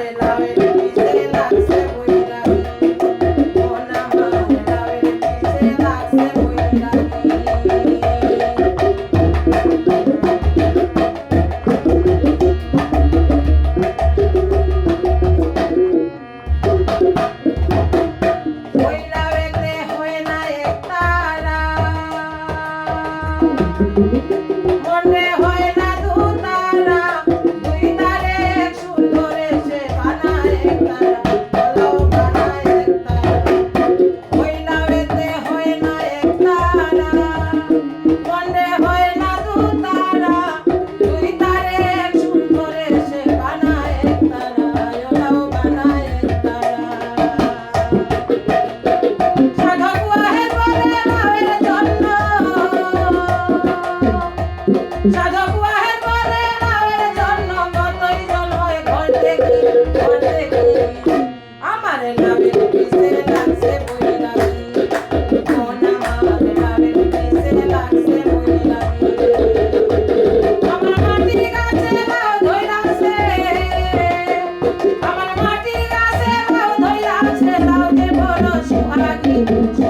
আমার লাউয়ের আমার মাটির